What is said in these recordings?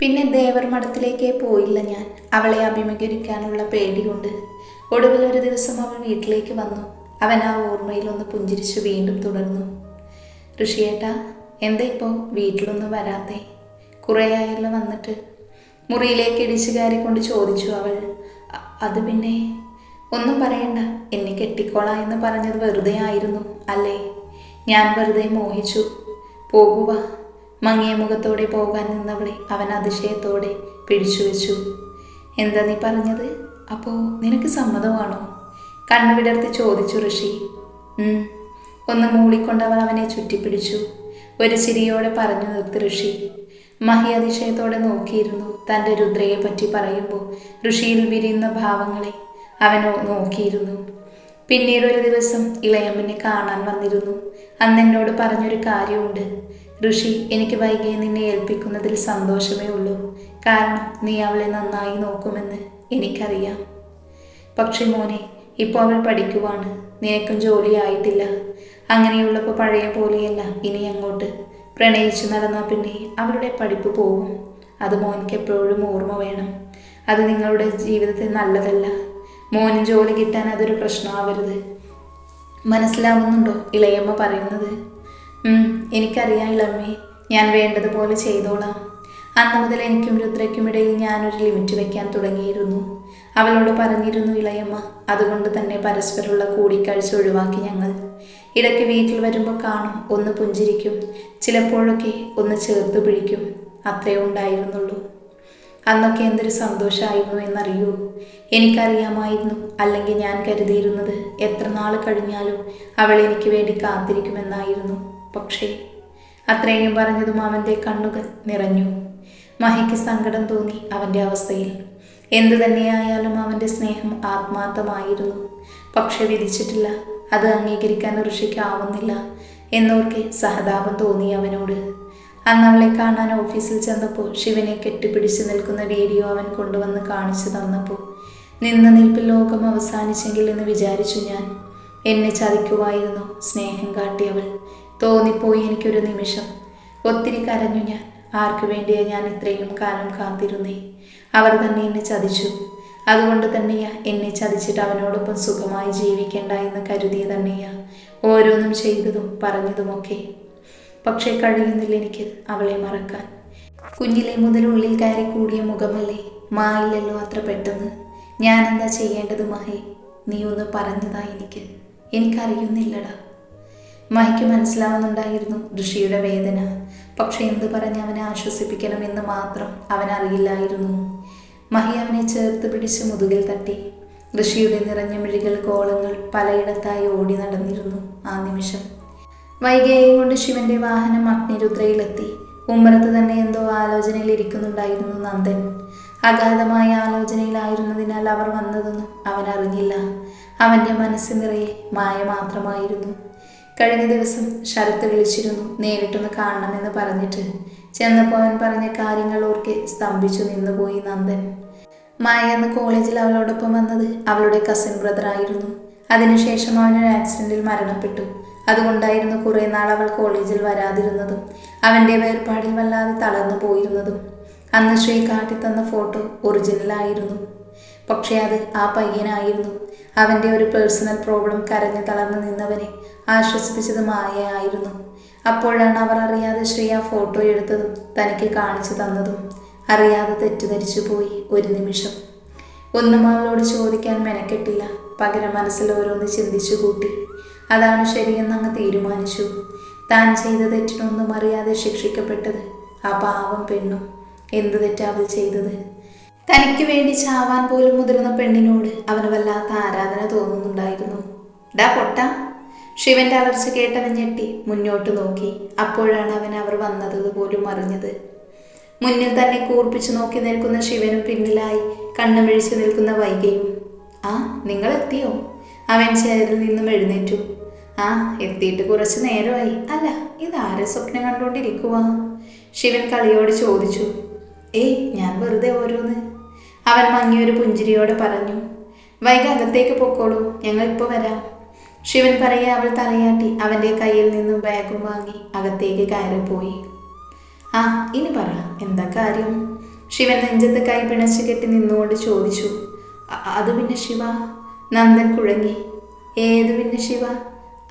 പിന്നെ ദേവർ മഠത്തിലേക്കേ പോയില്ല ഞാൻ. അവളെ അഭിമുഖീകരിക്കാനുള്ള പേടി കൊണ്ട് ഒടുവിൽ ഒരു ദിവസം അവൾ വീട്ടിലേക്ക് വന്നു. അവൻ ആ ഓർമ്മയിൽ ഒന്ന് പുഞ്ചിരിച്ച് വീണ്ടും തുടർന്നു. ഋഷിയേട്ടാ എന്താ ഇപ്പോൾ വീട്ടിലൊന്നും വരാത്തേ. കുറേയായല്ലോ വന്നിട്ട്. മുറിയിലേക്ക് ഇടിച്ചു കയറിക്കൊണ്ട് ചോദിച്ചു അവൾ. അത് പിന്നെ? ഒന്നും പറയണ്ട. എന്നെ കെട്ടിക്കോളാ എന്ന് പറഞ്ഞത് വെറുതെ ആയിരുന്നു അല്ലേ? ഞാൻ വെറുതെ മോഹിച്ചു. പോകുക മങ്ങിയ മുഖത്തോടെ പോകാൻ നിന്നവളെ അവൻ അതിശയത്തോടെ പിടിച്ചു വെച്ചു. എന്താ നീ പറഞ്ഞത്? അപ്പോൾ നിനക്ക് സമ്മതമാണോ? കണ്ണു വിടർത്തി ചോദിച്ചു ഋഷി. ഒന്ന് മൂളിക്കൊണ്ട് അവൾ അവനെ ചുറ്റിപ്പിടിച്ചു. ഒരു ചിരിയോടെ പറഞ്ഞു നിർത്തി ഋഷി. മഹി അതിശയത്തോടെ നോക്കിയിരുന്നു. തന്റെ രുദ്രയെ പറ്റി പറയുമ്പോൾ ഋഷിയിൽ വിരിയുന്ന ഭാവങ്ങളെ അവനോ നോക്കിയിരുന്നു. പിന്നീട് ഒരു ദിവസം ഇളയമ്മനെ കാണാൻ വന്നിരുന്നു. അന്ന് എന്നോട് പറഞ്ഞൊരു കാര്യമുണ്ട്. ഋഷി എനിക്ക് വൈകിയെ നിന്നെ ഏൽപ്പിക്കുന്നതിൽ സന്തോഷമേ ഉള്ളൂ. കാരണം നീ അവളെ നന്നായി നോക്കുമെന്ന് എനിക്കറിയാം. പക്ഷെ മോനെ ഇപ്പോൾ അവൾ പഠിക്കുവാണ്. നിനക്കും ജോലിയായിട്ടില്ല അങ്ങനെയുള്ളപ്പോൾ പഴയ പോലെയല്ല ഇനി അങ്ങോട്ട്. പ്രണയിച്ചു നടന്നാൽ പിന്നെ അവളുടെ പഠിപ്പ് പോകും. അത് മോനിക്ക് എപ്പോഴും ഓർമ്മ വേണം. അത് നിങ്ങളുടെ ജീവിതത്തിൽ നല്ലതല്ല. മോനും ജോലി കിട്ടാൻ അതൊരു പ്രശ്നമാവരുത്. മനസ്സിലാവുന്നുണ്ടോ ഇളയമ്മ പറയുന്നത്? "ഉം, എനിക്കറിയാം ഇളമ്മേ ഞാൻ വേണ്ടതുപോലെ ചെയ്തോളാം. അന്ന് മുതൽ എനിക്കും രുദ്രയ്ക്കും ഇടയിൽ ഞാനൊരു ലിമിറ്റ് വെക്കാൻ തുടങ്ങിയിരുന്നു. അവളോട് പറഞ്ഞിരുന്നു ഇളയമ്മ അതുകൊണ്ട് തന്നെ പരസ്പരമുള്ള കൂടിക്കാഴ്ച ഒഴിവാക്കി ഞങ്ങൾ. ഇടയ്ക്ക് വീട്ടിൽ വരുമ്പോൾ കാണും ഒന്ന് പുഞ്ചിരിക്കും. ചിലപ്പോഴൊക്കെ ഒന്ന് ചേർത്ത് പിടിക്കും. അത്രേ ഉണ്ടായിരുന്നുള്ളൂ. അന്നൊക്കെ എന്തൊരു സന്തോഷമായിരുന്നു എന്നറിയൂ. എനിക്കറിയാമായിരുന്നു അല്ലെങ്കിൽ ഞാൻ കരുതിയിരുന്നത് എത്ര നാൾ കഴിഞ്ഞാലും അവൾ എനിക്ക് വേണ്ടി കാത്തിരിക്കുമെന്നായിരുന്നു. പക്ഷേ അത്രയും പറഞ്ഞതും അവന്റെ കണ്ണുകൾ നിറഞ്ഞു. മഹിക്ക് സങ്കടം തോന്നി അവന്റെ അവസ്ഥയിൽ. എന്തു തന്നെയായാലും അവന്റെ സ്നേഹം ആത്മാർത്ഥമായിരുന്നു. പക്ഷെ വിധിച്ചിട്ടില്ല അത് അംഗീകരിക്കാൻ ഋഷിക്കാവുന്നില്ല എന്നോർക്കെ സഹതാപം തോന്നി അവനോട്. അന്ന് അവളെ കാണാൻ ഓഫീസിൽ ചെന്നപ്പോൾ ശിവനെ കെട്ടിപ്പിടിച്ച് നിൽക്കുന്ന വീഡിയോ അവൻ കൊണ്ടുവന്ന് കാണിച്ചു തന്നപ്പോൾ നിന്ന് നിൽപ്പിൽ ലോകം അവസാനിച്ചെങ്കിൽ എന്ന് വിചാരിച്ചു ഞാൻ. എന്നെ ചതിക്കുമായിരുന്നു സ്നേഹം കാട്ടിയവൾ. തോന്നിപ്പോയി എനിക്കൊരു നിമിഷം. ഒത്തിരി കരഞ്ഞു ഞാൻ. ആർക്കു വേണ്ടിയാ ഞാൻ ഇത്രയും കാലം കാത്തിരുന്നേ? അവർ തന്നെ എന്നെ ചതിച്ചു. അതുകൊണ്ട് തന്നെയാ എന്നെ ചതിച്ചിട്ട് അവനോടൊപ്പം സുഖമായി ജീവിക്കേണ്ട എന്ന് കരുതിയ തന്നെയാ ഓരോന്നും ചെയ്തതും പറഞ്ഞതുമൊക്കെ. പക്ഷേ കഴിയുന്നില്ല എനിക്ക് അവളെ മറക്കാൻ. കുഞ്ഞിലെ മുതൽ ഉള്ളിൽ കയറി കൂടിയ മുഖമല്ലേ മായില്ലല്ലോ അത്ര പെട്ടെന്ന്. ഞാനെന്താ ചെയ്യേണ്ടത് മഹേ? നീ ഒന്ന് പറഞ്ഞതാ എനിക്ക്. എനിക്കറിയുന്നില്ലടാ. മഹിക്ക് മനസ്സിലാവുന്നുണ്ടായിരുന്നു ഋഷിയുടെ വേദന. പക്ഷെ എന്ത് പറഞ്ഞ് അവനെ ആശ്വസിപ്പിക്കണമെന്ന് മാത്രം അവൻ അറിയില്ലായിരുന്നു മഹി അവനെ ചേർത്ത് പിടിച്ച് മുതുകിൽ തട്ടി. ഋഷിയുടെ നിറഞ്ഞ മിഴികൾ കോളങ്ങൾ പലയിടത്തായി ഓടി നടന്നിരുന്നു ആ നിമിഷം. വൈകേയും കൊണ്ട് ശിവന്റെ വാഹനം അഗ്നിരുദ്രയിലെത്തി. ഉമ്മറത്ത് തന്നെ എന്തോ ആലോചനയിൽ ഇരിക്കുന്നുണ്ടായിരുന്നു നന്ദൻ. അഗാധമായ ആലോചനയിലായിരുന്നതിനാൽ അവർ വന്നതൊന്നും അവൻ അറിഞ്ഞില്ല അവന്റെ മനസ്സ് നിറയെ മായ മാത്രമായിരുന്നു കഴിഞ്ഞ ദിവസം ശരത്ത് വിളിച്ചിരുന്നു നേരിട്ടൊന്ന് കാണണമെന്ന് പറഞ്ഞിട്ട്. ചെന്നപ്പോൾ അവൻ പറഞ്ഞ കാര്യങ്ങൾ ഓർക്കെ സ്തംഭിച്ചു നിന്നുപോയി നന്ദൻ. മായ അന്ന് കോളേജിൽ അവളോടൊപ്പം വന്നത് അവളുടെ കസിൻ ബ്രദർ ആയിരുന്നു. അതിനുശേഷം ഒരു ആക്സിഡന്റിൽ മരണപ്പെട്ടു. അതുകൊണ്ടായിരുന്നു കുറേ നാൾ അവൾ കോളേജിൽ വരാതിരുന്നതും അവന്റെ വേർപാടിൽ വല്ലാതെ തളർന്നു പോയിരുന്നതും. അന്ന് ശ്രീ കാട്ടിത്തന്ന ഫോട്ടോ ഒറിജിനലായിരുന്നു പക്ഷേ അത് ആ പയ്യനായിരുന്നു. അവന്റെ ഒരു പേഴ്സണൽ പ്രോബ്ലം കരഞ്ഞു തളർന്നു നിന്നവനെ ആശ്വസിപ്പിച്ചത് മായയായിരുന്നു. അപ്പോഴാണ് അവർ അറിയാതെ ശ്രീ ആ ഫോട്ടോ എടുത്തതും തനിക്ക് കാണിച്ചു തന്നതും അറിയാതെ തെറ്റിദ്ധരിച്ചു പോയി ഒരു നിമിഷം. ഒന്നും അവളോട് ചോദിക്കാൻ മെനക്കെട്ടില്ല. പകരം മനസ്സിൽ ഓരോന്ന് ചിന്തിച്ചു കൂട്ടി. അതാണ് ശരിയെന്ന് അങ്ങ് തീരുമാനിച്ചു. താൻ ചെയ്ത തെറ്റിനൊന്നും അറിയാതെ ശിക്ഷിക്കപ്പെട്ടത് ആ പാവം പെണ്ണും. എന്ത് തെറ്റാ അവൾ ചെയ്തത്? തനിക്ക് വേണ്ടി ചാവാൻ പോലും മുതിർന്ന പെണ്ണിനോട് അവന് വല്ലാത്ത ആരാധന തോന്നുന്നുണ്ടായിരുന്നു. ഡാ പൊട്ട ശിവന്റെ അലർച്ച കേട്ടവൻ ഞെട്ടി മുന്നോട്ട് നോക്കി. അപ്പോഴാണ് അവൻ അവർ വന്നത് പോലും അറിഞ്ഞത്. മുന്നിൽ തന്നെ കൂർപ്പിച്ചു നോക്കി നിൽക്കുന്ന ശിവനും പിന്നിലായി കണ്ണുമിഴിച്ചു നിൽക്കുന്ന വൈകയും. ആ നിങ്ങൾ എത്തിയോ? അവൻ ചേരിൽ നിന്നും എഴുന്നേറ്റു. ആ എത്തിയിട്ട് കുറച്ച് നേരമായി. അല്ല ഇതാരെ സ്വപ്നം കണ്ടുകൊണ്ടിരിക്കുക ശിവൻ കളിയോട് ചോദിച്ചു. ഏയ് ഞാൻ വെറുതെ ഓരോന്ന് അവൻ മങ്ങിയൊരു പുഞ്ചിരിയോട് പറഞ്ഞു വൈകി അകത്തേക്ക് പൊക്കോളൂ ഞങ്ങൾ ഇപ്പോൾ വരാം. ശിവൻ പറയെ അവൾ തലയാട്ടി അവന്റെ കയ്യിൽ നിന്നും ബാഗും വാങ്ങി അകത്തേക്ക് കയറിപ്പോയി. ആ ഇനി പറ എന്താ കാര്യം? ശിവൻ നെഞ്ചത്ത് കൈ പിണച്ച് കെട്ടി നിന്നുകൊണ്ട് ചോദിച്ചു "അ- അത് പിന്നെ ശിവ? നന്ദൻ കുഴങ്ങി ഏത് പിന്നെ ശിവ?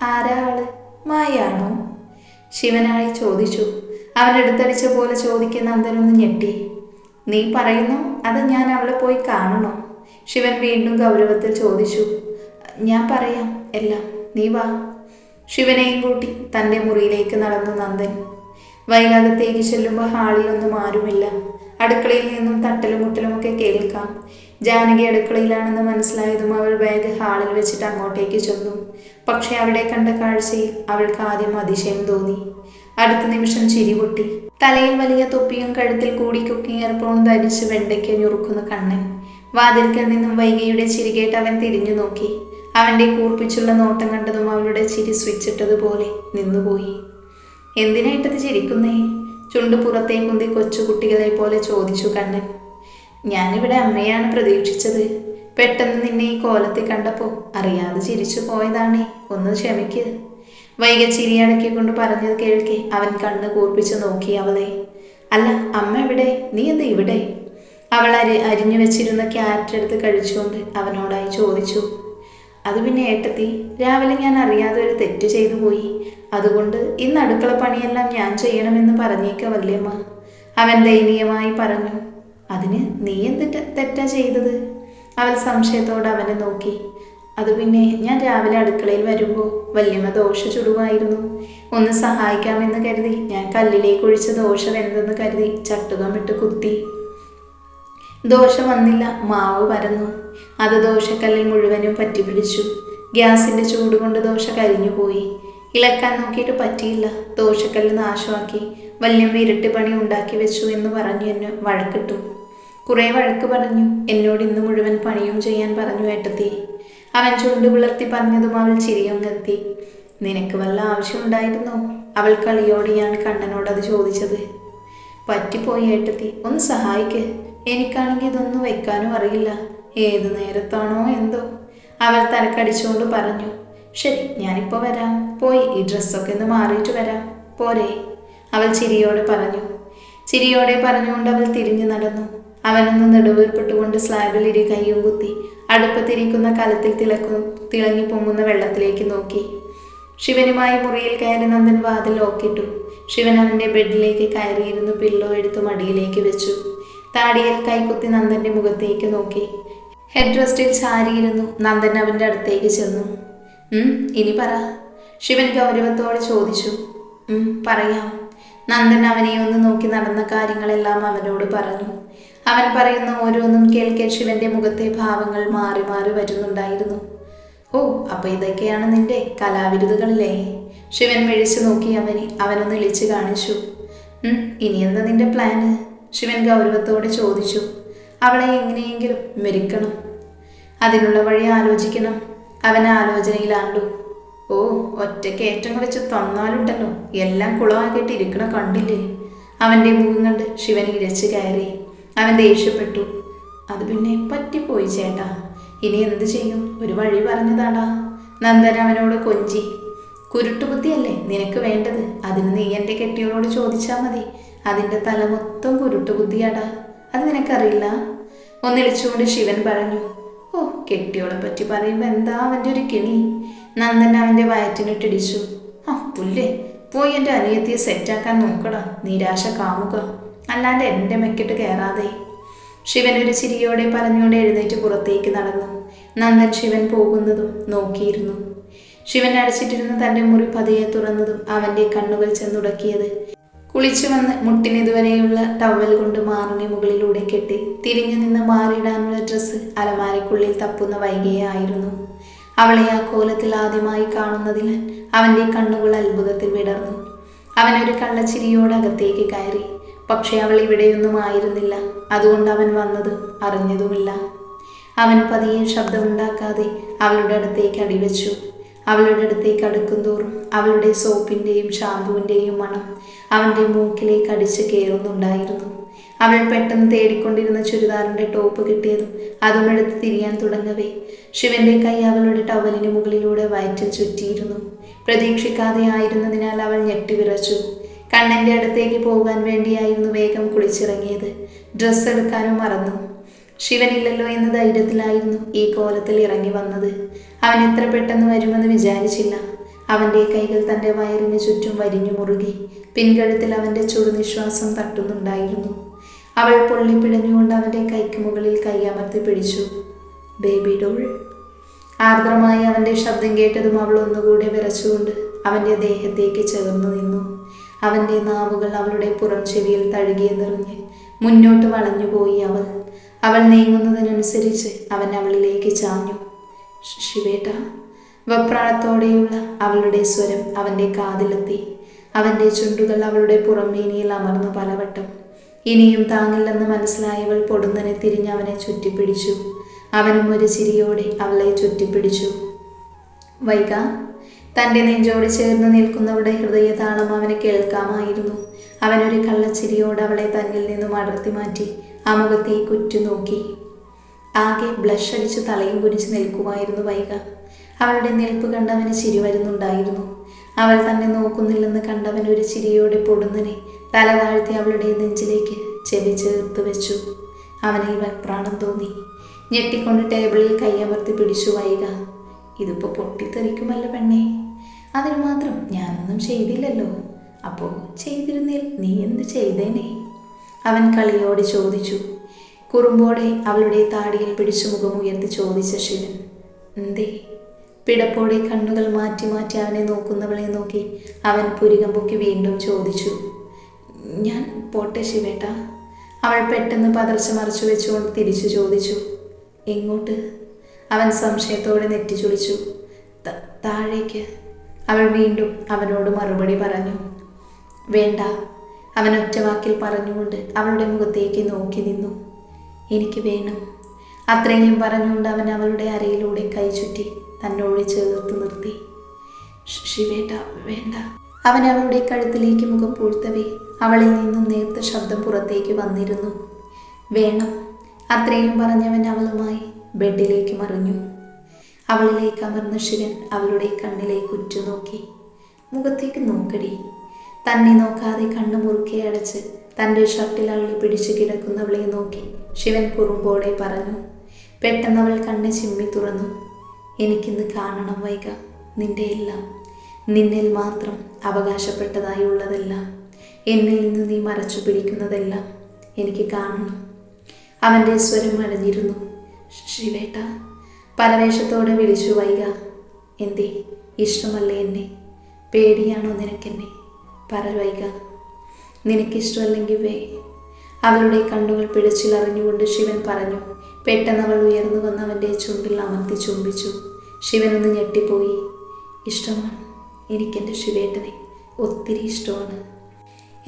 ആരാ ആൾ? മായാണോ? ശിവനായി ചോദിച്ചു അവൻ എടുത്തടിച്ച പോലെ ചോദിക്കുന്ന നന്ദനൊന്ന് ഞെട്ടി. നീ പറയുന്നു അത് ഞാൻ അവളെ പോയി കാണണോ ശിവൻ വീണ്ടും ഗൗരവത്തിൽ ചോദിച്ചു ഞാൻ പറയാം എല്ലാം നീ വാ. ശിവനെയും കൂട്ടി തന്റെ മുറിയിലേക്ക് നടന്നു നന്ദൻ. വൈകാകത്തേക്ക് ചെല്ലുമ്പോൾ ഹാളിലൊന്നും ആരുമില്ല. അടുക്കളയിൽ നിന്നും തട്ടലും മുട്ടലുമൊക്കെ കേൾക്കാം. ജാനകി അടുക്കളയിലാണെന്ന് മനസ്സിലായതും അവൾ ബാഗ് ഹാളിൽ വെച്ചിട്ട് അങ്ങോട്ടേക്ക് ചെന്നു. പക്ഷേ അവിടെ കണ്ട കാഴ്ചയിൽ അവൾക്ക് ആദ്യം അതിശയം തോന്നി. അടുത്ത നിമിഷം ചിരി പൊട്ടി. തലയിൽ വലിയ തൊപ്പിയും കഴുത്തിൽ കൂടി കുക്കിംഗ് എയർപോൺ ധരിച്ച് വെണ്ടയ്ക്ക് ഞുറുക്കുന്ന കണ്ണൻ. വാതിൽക്കൽ നിന്നും വൈകിയുടെ ചിരി കേട്ട് അവൻ തിരിഞ്ഞു നോക്കി. അവന്റെ കൂർപ്പിച്ചുള്ള നോട്ടം കണ്ടതും അവളുടെ ചിരി സ്വിച്ചിട്ടതുപോലെ നിന്നുപോയി. എന്തിനായിട്ടത് ചിരിക്കുന്നേ? ചുണ്ട് പുറത്തേക്കുന്തി കൊച്ചുകുട്ടികളെ പോലെ ചോദിച്ചു കണ്ണൻ. ഞാനിവിടെ അമ്മയാണ് പ്രതീക്ഷിച്ചത്. പെട്ടെന്ന് നിന്നെ ഈ കോലത്തിൽ കണ്ടപ്പോൾ അറിയാതെ ചിരിച്ചു പോയതാണേ. ഒന്ന് ക്ഷമിക്ക്. വൈകി ചിരിയടക്കിക്കൊണ്ട് പറഞ്ഞത് കേൾക്കെ. അവൻ കണ്ണ് കൂർപ്പിച്ച് നോക്കി അവളെ. അല്ല അമ്മ എവിടെ? നീ എന്താ ഇവിടെ? അവൾ അരി അരിഞ്ഞു വെച്ചിരുന്ന ക്യാരറ്റ് എടുത്ത് കഴിച്ചുകൊണ്ട് അവനോടായി ചോദിച്ചു. അത് പിന്നെ ഏട്ടത്തി രാവിലെ ഞാൻ അറിയാതെ ഒരു തെറ്റ് ചെയ്തു പോയി. അതുകൊണ്ട് ഇന്ന് അടുക്കള പണിയെല്ലാം ഞാൻ ചെയ്യണമെന്ന് പറഞ്ഞേക്ക വല്യമ്മ. അവൻ ദയനീയമായി പറഞ്ഞു. അതിന് നീ എന്ത് തെറ്റാ ചെയ്തത്? അവൾ സംശയത്തോടെ അവനെ നോക്കി. അത് പിന്നെ ഞാൻ രാവിലെ അടുക്കളയിൽ വരുമ്പോൾ വല്യമ്മ ദോശ ചുടുവായിരുന്നു ഒന്ന് സഹായിക്കാമെന്ന് കരുതി ഞാൻ കല്ലിലേക്ക് ഒഴിച്ച ദോശ വെന്തെന്ന് കരുതി ചട്ടുകം ഇട്ട് കുത്തി. ദോശ വന്നില്ല മാവ് പരന്നു. അത് ദോശക്കല്ലിൽ മുഴുവനും പറ്റിപ്പിടിച്ചു. ഗ്യാസിന്റെ ചൂട് കൊണ്ട് ദോശ കരിഞ്ഞു പോയി. ഇളക്കാൻ നോക്കിയിട്ട് പറ്റിയില്ല. ദോശക്കല്ല് നാശമാക്കി. വല്യമ്മ ഇരട്ടി പണി ഉണ്ടാക്കി വെച്ചു എന്ന് പറഞ്ഞു എന്നെ വഴക്കിട്ടു. കുറേ വഴക്ക് പറഞ്ഞു. എന്നോട് ഇന്ന് മുഴുവൻ പണിയും ചെയ്യാൻ പറഞ്ഞു ഏട്ടത്തി. അവൻ ചുണ്ടു പുലർത്തി പറഞ്ഞതും അവൾ ചിരിയൊങ്ങെത്തി നിനക്ക് വല്ല ആവശ്യമുണ്ടായിരുന്നോ? അവൾ കളിയോട് ഞാൻ കണ്ണനോട് അത് ചോദിച്ചത്. പറ്റിപ്പോയി ഏട്ടത്തി ഒന്ന് സഹായിക്ക്. എനിക്കാണെങ്കിൽ ഇതൊന്നും വെക്കാനും അറിയില്ല. ഏത് നേരത്താണോ എന്തോ. അവൾ തലക്കടിച്ചുകൊണ്ട് പറഞ്ഞു. ശരി ഞാനിപ്പോൾ വരാം. പോയി ഈ ഡ്രസ്സൊക്കെ ഒന്ന് മാറിയിട്ട് വരാം. പോരെ. അവൾ ചിരിയോടെ പറഞ്ഞു. ചിരിയോടെ പറഞ്ഞുകൊണ്ട് അവൾ തിരിഞ്ഞു നടന്നു. അവനൊന്ന് നെടുവീർപ്പെട്ടുകൊണ്ട് സ്ലാബിൽ ഇരു കൈയും കുത്തി. അടുപ്പത്തിരിക്കുന്ന കലത്തിൽ തിളക്കു തിളങ്ങി പൊങ്ങുന്ന വെള്ളത്തിലേക്ക് നോക്കി. ശിവനുമായി മുറിയിൽ കയറി നന്ദൻ വാതിൽ ലോക്കിട്ടു ശിവൻ അവന്റെ ബെഡിലേക്ക് കയറിയിരുന്ന് പില്ലോ എടുത്തു മടിയിലേക്ക് വെച്ചു. താടിയിൽ കൈകുത്തി നന്ദന്റെ മുഖത്തേക്ക് നോക്കി. ഹെഡ് റെസ്റ്റിൽ ചാരിയിരുന്നു. നന്ദൻ അവന്റെ അടുത്തേക്ക് ചെന്നു. ഇനി പറ. ശിവൻ ഗൗരവത്തോടെ ചോദിച്ചു. പറയാം. നന്ദൻ അവനെ ഒന്ന് നോക്കി നടന്ന കാര്യങ്ങളെല്ലാം അവനോട് പറഞ്ഞു. അവൻ പറയുന്ന ഓരോന്നും കേൾക്കെ ശിവന്റെ മുഖത്തെ ഭാവങ്ങൾ മാറി മാറി വരുന്നുണ്ടായിരുന്നു. ഓ അപ്പൊ ഇതൊക്കെയാണ് നിന്റെ കലാവിരുദുകളല്ലേ ശിവൻ മെഴിച്ചു നോക്കി അവനെ അവനൊന്ന് ഇളിച്ചു കാണിച്ചു. ഇനി എന്താ നിന്റെ പ്ലാന് ശിവൻ ഗൗരവത്തോടെ ചോദിച്ചു. അവളെ എങ്ങനെയെങ്കിലും മെരുക്കണം. അതിനുള്ള വഴി ആലോചിക്കണം. അവൻ ആലോചനയിലാണ്ടു ഓ ഒറ്റയ്ക്ക് ഏറ്റവും വെച്ച് തന്നാലുണ്ടല്ലോ. എല്ലാം കുളമാക്കിയിട്ട് ഇരിക്കണ കണ്ടില്ലേ? അവന്റെ മുഖം കണ്ട് ശിവൻ ഇരച്ചു കയറി. അവൻ ദേഷ്യപ്പെട്ടു. അത് പിന്നെ പറ്റിപ്പോയി ചേട്ടാ. ഇനി എന്ത് ചെയ്യും? ഒരു വഴി പറഞ്ഞതാടാ. നന്ദൻ അവനോട് കൊഞ്ചി കുരുട്ടുബുദ്ധിയല്ലേ നിനക്ക് വേണ്ടത്? അതിന് നീ എന്റെ കെട്ടിയോളോട് ചോദിച്ചാൽ മതി. അതിന്റെ തല മൊത്തം കുരുട്ടുബുദ്ധിയാടാ. അത് നിനക്കറിയില്ല? ഒന്നിളിച്ചുകൊണ്ട് ശിവൻ പറഞ്ഞു ഓ കെട്ടിയോളെ പറ്റി പറയുമ്പോൾ എന്താ അവന്റെ ഒരു കിണി? നന്ദൻ അവന്റെ വയറ്റിനിട്ടിടിച്ചു ആ പുല്ലേ. പോയി എന്റെ അനിയത്തിയെ സെറ്റാക്കാൻ നോക്കടാ. നിരാശ കാമുക. അല്ലാണ്ട് എന്റെ മെക്കിട്ട് കയറാതെ ശിവൻ ഒരു ചിരിയോടെ പറഞ്ഞോടെ എഴുന്നേറ്റ് പുറത്തേക്ക് നടന്നു. നന്ദൻ ശിവൻ പോകുന്നതും നോക്കിയിരുന്നു. ശിവൻ അടച്ചിട്ടിരുന്ന തന്റെ മുറി പതിയെ തുറന്നതും അവന്റെ കണ്ണുകൾ ചെന്നുടക്കിയത്. കുളിച്ചു വന്ന് മുട്ടിനിതുവരെയുള്ള ടവൽ കൊണ്ട് മാറിനെ മുകളിലൂടെ കെട്ടി തിരിഞ്ഞു നിന്ന് മാറിയിടാനുള്ള ഡ്രസ്സ് അലമാരയ്ക്കുള്ളിൽ തപ്പുന്ന വൈകിയെ ആയിരുന്നു. അവളെ ആ കോലത്തിൽ ആദ്യമായി കാണുന്നതിൽ അവന്റെ കണ്ണുകൾ അത്ഭുതത്തിൽ വിടർന്നു. അവനൊരു കള്ളച്ചിരിയോട് അകത്തേക്ക് കയറി പക്ഷേ അവൾ ഇവിടെയൊന്നും ആയിരുന്നില്ല. അതുകൊണ്ട് അവൻ വന്നത് അറിഞ്ഞതുമില്ല. അവൻ പതിയെ ശബ്ദമുണ്ടാക്കാതെ അവളുടെ അടുത്തേക്ക് അടിവെച്ചു. അവളുടെ അടുത്തേക്ക് അടുക്കും തോറും അവളുടെ സോപ്പിന്റെയും ഷാമ്പുവിന്റെയും മണം അവന്റെ മൂക്കിലേക്ക് അടിച്ച് കയറുന്നുണ്ടായിരുന്നു. അവൾ പെട്ടെന്ന് തേടിക്കൊണ്ടിരുന്ന ചുരിദാറിന്റെ ടോപ്പ് കിട്ടിയതും അതും എടുത്ത് തിരിയാൻ തുടങ്ങവേ. ശിവന്റെ കൈ അവളുടെ ടവലിന് മുകളിലൂടെ വയറ്റിൽ ചുറ്റിയിരുന്നു. പ്രതീക്ഷിക്കാതെ ആയിരുന്നതിനാൽ അവൾ ഞെട്ടിവിറച്ചു. കണ്ണന്റെ അടുത്തേക്ക് പോകാൻ വേണ്ടിയായിരുന്നു വേഗം കുളിച്ചിറങ്ങിയത്. ഡ്രസ്സ് എടുക്കാനും മറന്നു. ശിവനില്ലല്ലോ എന്ന ധൈര്യത്തിലായിരുന്നു ഈ കോലത്തിൽ ഇറങ്ങി വന്നത്. അവൻ എത്ര പെട്ടെന്ന് വരുമെന്ന് വിചാരിച്ചില്ല. അവന്റെ കൈകൾ തന്റെ വയറിന് ചുറ്റും വരിഞ്ഞു മുറുകി. പിൻകഴുത്തിൽ അവന്റെ ചുടുനിശ്വാസം തട്ടുന്നുണ്ടായിരുന്നു. അവൾ പൊള്ളിപ്പിടഞ്ഞുകൊണ്ട് അവന്റെ കൈക്ക് മുകളിൽ കൈയമർത്തി പിടിച്ചു. ബേബി ഡോൾ ആർദ്രമായി അവന്റെ ശബ്ദം കേട്ടതും അവൾ ഒന്നുകൂടെ വിറച്ചുകൊണ്ട് അവന്റെ ദേഹത്തേക്ക് ചേർന്നു നിന്നു. അവന്റെ നാവുകൾ അവളുടെ പുറം ചെവിയിൽ തഴുകിയെന്നെറിഞ്ഞ് മുന്നോട്ട് വളഞ്ഞുപോയി അവൾ. അവൾ നീങ്ങുന്നതിനനുസരിച്ച് അവൻ അവളിലേക്ക് ചാഞ്ഞു. "ശ്- ശിവേട്ട. വപ്രാളത്തോടെയുള്ള അവളുടെ സ്വരം അവന്റെ കാതിലെത്തി. അവന്റെ ചുണ്ടുകൾ അവളുടെ പുറമേനിയിൽ അമർന്നു പലവട്ടം. ഇനിയും താങ്ങില്ലെന്ന് മനസ്സിലായവൾ പൊടുന്നനെ തിരിഞ്ഞ് അവനെ ചുറ്റിപ്പിടിച്ചു. അവനും ഒരു ചിരിയോടെ അവളെ ചുറ്റിപ്പിടിച്ചു. വൈക തന്റെ നെഞ്ചോട് ചേർന്ന് നിൽക്കുന്നവരുടെ ഹൃദയതാളം അവന് കേൾക്കാമായിരുന്നു. അവനൊരു കള്ളച്ചിരിയോട് അവളെ തന്നിൽ നിന്നും അടർത്തി മാറ്റി ആ മുഖത്തേക്ക് ഉറ്റുനോക്കി ആകെ ബ്ലഷ് അടിച്ച് തലയും കുനിച്ച് നിൽക്കുമായിരുന്നു വൈക അവളുടെ നിൽപ്പ് കണ്ടവന് ചിരി വരുന്നുണ്ടായിരുന്നു. അവൾ തന്നെ നോക്കുന്നില്ലെന്ന് കണ്ടവൻ ഒരു ചിരിയോടെ പൊടുന്നനെ തല താഴ്ത്തി അവളുടെ നെഞ്ചിലേക്ക് ചെവി ചേർത്ത് വെച്ചു. അവനിൽ വെപ്രാണം തോന്നി. ഞെട്ടിക്കൊണ്ട് ടേബിളിൽ കൈയമർത്തി പിടിച്ചു വൈക ഇതിപ്പോൾ പൊട്ടിത്തെറിക്കുമല്ലോ പെണ്ണേ. അതിന് മാത്രം ഞാനൊന്നും ചെയ്തില്ലല്ലോ. അപ്പോൾ ചെയ്തിരുന്നേൽ നീ എന്ത് ചെയ്തേനെ? അവൻ കളിയോട് ചോദിച്ചു. കുറുമ്പോടെ അവളുടെ താടിയിൽ പിടിച്ചു മുഖമുയർത്തി ചോദിച്ച ശിവൻ എന്തേ? പിടപ്പോടെ കണ്ണുകൾ മാറ്റി മാറ്റി അവനെ നോക്കുന്നവളെ നോക്കി അവൻ പുരികം പൊക്കി വീണ്ടും ചോദിച്ചു ഞാൻ പോട്ടെ ശിവേട്ട. അവൾ പെട്ടെന്ന് പതർച്ച മറച്ചു വെച്ചുകൊണ്ട് തിരിച്ചു ചോദിച്ചു എങ്ങോട്ട്? അവൻ സംശയത്തോടെ നെറ്റി ചുളിച്ചു താഴേക്ക്. അവൾ വീണ്ടും അവനോട് മറുപടി പറഞ്ഞു വേണ്ട. അവൻ ഒറ്റവാക്കിൽ പറഞ്ഞുകൊണ്ട് അവളുടെ മുഖത്തേക്ക് നോക്കി നിന്നു. എനിക്ക് വേണം. അത്രയും പറഞ്ഞുകൊണ്ട് അവൻ അവളുടെ അരയിലൂടെ കൈ ചുറ്റി തന്നോട് ചേർത്ത് നിർത്തി. "ശ്- ശിവേട്ട വേണ്ട. അവൻ അവളുടെ കഴുത്തിലേക്ക് മുഖം പൂഴ്ത്തവേ അവളിൽ നിന്നും നേർത്ത ശബ്ദം പുറത്തേക്ക് വന്നിരുന്നു. വേണം. അത്രയും പറഞ്ഞവൻ അവളുമായി ബെഡിലേക്ക് മറിഞ്ഞു. അവളിലേക്ക് അമർന്ന ശിവൻ അവളുടെ കണ്ണിലേക്ക് ഉറ്റുനോക്കി മുഖത്തേക്ക് നോക്കടി. തന്നെ നോക്കാതെ കണ്ണു മുറുക്കി അടച്ച് തന്റെ ഷർട്ടിൽ അവളെ പിടിച്ചു കിടക്കുന്നവളെ നോക്കി. ശിവൻ കുറുമ്പോടെ പറഞ്ഞു പെട്ടെന്ന് അവൾ കണ്ണ് ചിമ്മി തുറന്നു. എനിക്കിന്ന് കാണണം വൈക. നിന്റെ എല്ലാം നിന്നിൽ മാത്രം അവകാശപ്പെട്ടതായി ഉള്ളതെല്ലാം എന്നിൽ നിന്ന് നീ മറച്ചു പിടിക്കുന്നതെല്ലാം എനിക്ക് കാണണം. അവന്റെ സ്വരം അടഞ്ഞിരുന്നു. ശിവേട്ട പരവേശത്തോടെ വിളിച്ചു വൈക എന്തേ? ഇഷ്ടമല്ലേ എന്നെ? പേടിയാണോ നിനക്കെന്നെ? പറവൈക നിനക്കിഷ്ടമല്ലെങ്കിൽ വേ. അവളുടെ കണ്ണുകൾ പിടിച്ചിലറിഞ്ഞുകൊണ്ട് ശിവൻ പറഞ്ഞു പെട്ടെന്ന് അവൾ ഉയർന്നു വന്ന് അവന്റെ ചുണ്ടിൽ അമർത്തി ചുംബിച്ചു. ശിവനൊന്ന് ഞെട്ടിപ്പോയി. ഇഷ്ടമാണ് എനിക്കെന്റെ ശിവേട്ടനെ. ഒത്തിരി ഇഷ്ടമാണ്.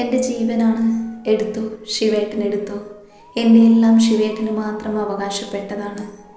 എന്റെ ജീവനാണ് എടുത്തോ? ശിവേട്ടൻ എടുത്തോ? എന്റെ എല്ലാം ശിവേട്ടന് മാത്രം അവകാശപ്പെട്ടതാണ്.